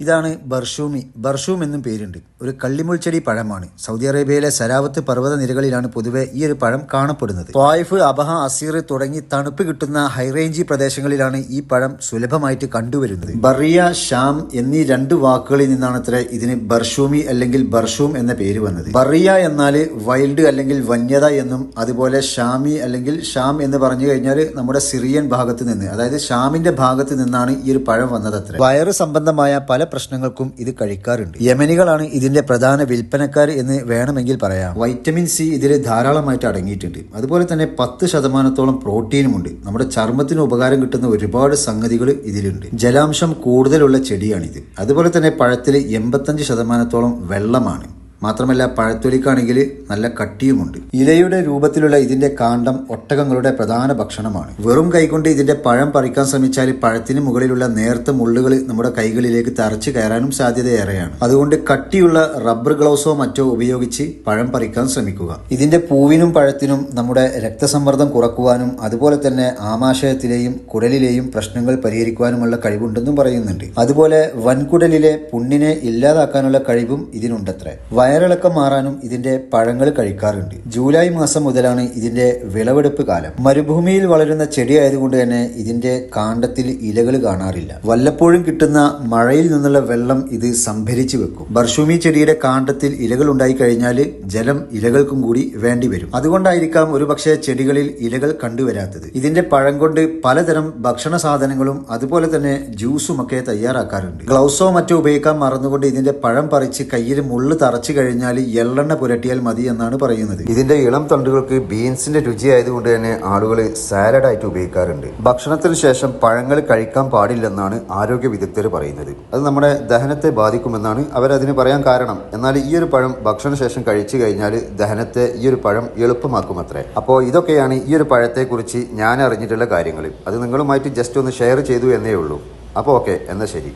ഇതാണ് ബർഷൂമി. ബർഷൂം എന്നും പേരുണ്ട്. ഒരു കള്ളിമുൾച്ചെടി പഴമാണ്. സൗദി അറേബ്യയിലെ സരാവത്ത് പർവത നിരകളിലാണ് പൊതുവെ ഈ ഒരു പഴം കാണപ്പെടുന്നത്. ത്വായിഫ് അബഹ അസീർ തുടങ്ങി തണുപ്പ് കിട്ടുന്ന ഹൈറേഞ്ചി പ്രദേശങ്ങളിലാണ് ഈ പഴം സുലഭമായിട്ട് കണ്ടുവരുന്നത്. ബറിയ ഷാം എന്നീ രണ്ട് വാക്കുകളിൽ നിന്നാണ് അത്ര ഇതിന് ബർഷൂമി അല്ലെങ്കിൽ ബർഷൂം എന്ന പേര് വന്നത്. ബറിയ എന്നാൽ വൈൽഡ് അല്ലെങ്കിൽ വന്യത എന്നും അതുപോലെ ഷാമി അല്ലെങ്കിൽ ഷാം എന്ന് പറഞ്ഞു കഴിഞ്ഞാൽ നമ്മുടെ സിറിയൻ ഭാഗത്ത് നിന്ന് അതായത് ഷാമിന്റെ ഭാഗത്ത് നിന്നാണ് ഈ ഒരു പഴം വന്നത് അത്ര വയറ് സംബന്ധമായ പല പ്രശ്നങ്ങൾക്കും ഇത് കഴിക്കാറുണ്ട്. യമനികളാണ് ഇതിന്റെ പ്രധാന വിൽപ്പനക്കാർ എന്ന് വേണമെങ്കിൽ പറയാം. വൈറ്റമിൻ സി ഇതിൽ ധാരാളമായിട്ട് അടങ്ങിയിട്ടുണ്ട്. അതുപോലെ തന്നെ പത്ത് ശതമാനത്തോളം പ്രോട്ടീനുമുണ്ട്. നമ്മുടെ ചർമ്മത്തിന് ഉപകാരം കിട്ടുന്ന ഒരുപാട് സംഗതികൾ ഇതിലുണ്ട്. ജലാംശം കൂടുതലുള്ള ചെടിയാണിത്. അതുപോലെ തന്നെ പഴത്തിൽ എൺപത്തഞ്ച് ശതമാനത്തോളം വെള്ളമാണ്. മാത്രമല്ല പഴത്തൊലിക്കാണെങ്കിൽ നല്ല കട്ടിയുമുണ്ട്. ഇലയുടെ രൂപത്തിലുള്ള ഇതിന്റെ കാണ്ഡം ഒട്ടകങ്ങളുടെ പ്രധാന ഭക്ഷണമാണ്. വെറും കൈകൊണ്ട് ഇതിന്റെ പഴം പറിക്കാൻ ശ്രമിച്ചാൽ പഴത്തിന് മുകളിലുള്ള നേർത്ത മുള്ളുകൾ നമ്മുടെ കൈകളിലേക്ക് തറച്ചു കയറാനും സാധ്യതയേറെയാണ്. അതുകൊണ്ട് കട്ടിയുള്ള റബ്ബർ ഗ്ലൗസോ മറ്റോ ഉപയോഗിച്ച് പഴം പറിക്കാൻ ശ്രമിക്കുക. ഇതിന്റെ പൂവിനും പഴത്തിനും നമ്മുടെ രക്തസമ്മർദ്ദം കുറക്കുവാനും അതുപോലെ തന്നെ ആമാശയത്തിലെയും കുടലിലെയും പ്രശ്നങ്ങൾ പരിഹരിക്കുവാനുമുള്ള കഴിവുണ്ടെന്നും പറയുന്നുണ്ട്. അതുപോലെ വൻകുടലിലെ പുണ്ണിനെ ഇല്ലാതാക്കാനുള്ള കഴിവും ഇതിനുണ്ടത്രേ. വയറിളക്കം മാറാനും ഇതിന്റെ പഴങ്ങൾ കഴിക്കാറുണ്ട്. ജൂലൈ മാസം മുതലാണ് ഇതിന്റെ വിളവെടുപ്പ് കാലം. മരുഭൂമിയിൽ വളരുന്ന ചെടി ആയതുകൊണ്ട് തന്നെ ഇതിന്റെ കാണ്ടത്തിൽ ഇലകൾ കാണാറില്ല. വല്ലപ്പോഴും കിട്ടുന്ന മഴയിൽ നിന്നുള്ള വെള്ളം ഇത് സംഭരിച്ചു വെക്കും. ബർഷൂമി ചെടിയുടെ കാണ്ടത്തിൽ ഇലകൾ ഉണ്ടായി കഴിഞ്ഞാൽ ജലം ഇലകൾക്കും കൂടി വേണ്ടി വരും. അതുകൊണ്ടായിരിക്കാം ഒരുപക്ഷെ ചെടികളിൽ ഇലകൾ കണ്ടുവരാത്തത്. ഇതിന്റെ പഴം കൊണ്ട് പലതരം ഭക്ഷണ സാധനങ്ങളും അതുപോലെ തന്നെ ജ്യൂസും ഒക്കെ തയ്യാറാക്കാറുണ്ട്. ഗ്ലൗസോ മറ്റോ ഉപയോഗിക്കാൻ മറന്നുകൊണ്ട് ഇതിന്റെ പഴം പറിച്ച് കയ്യിൽ മുള്ളു തറച്ചു കഴിഞ്ഞാൽ എള്ളെണ്ണ പുരട്ടിയാൽ മതി എന്നാണ് പറയുന്നത്. ഇതിന്റെ ഇളം തണ്ടുകൾക്ക് ബീൻസിന്റെ രുചി ആയതുകൊണ്ട് തന്നെ ആളുകൾ സാലഡായിട്ട് ഉപയോഗിക്കാറുണ്ട്. ഭക്ഷണത്തിന് ശേഷം പഴങ്ങൾ കഴിക്കാൻ പാടില്ലെന്നാണ് ആരോഗ്യ വിദഗ്ധർ പറയുന്നത്. അത് നമ്മുടെ ദഹനത്തെ ബാധിക്കുമെന്നാണ് അവരതിന് പറയാൻ കാരണം. എന്നാൽ ഈ ഒരു പഴം ഭക്ഷണശേഷം കഴിച്ചു കഴിഞ്ഞാൽ ദഹനത്തെ ഈ ഒരു പഴം എളുപ്പമാക്കും അത്രേ അപ്പോൾ ഇതൊക്കെയാണ് ഈ ഒരു പഴത്തെക്കുറിച്ച് ഞാൻ അറിഞ്ഞിട്ടുള്ള കാര്യങ്ങൾ. അത് നിങ്ങളുമായിട്ട് ജസ്റ്റ് ഒന്ന് ഷെയർ ചെയ്തു എന്നേ ഉള്ളൂ. അപ്പോൾ ഓക്കെ എന്നാൽ ശരി.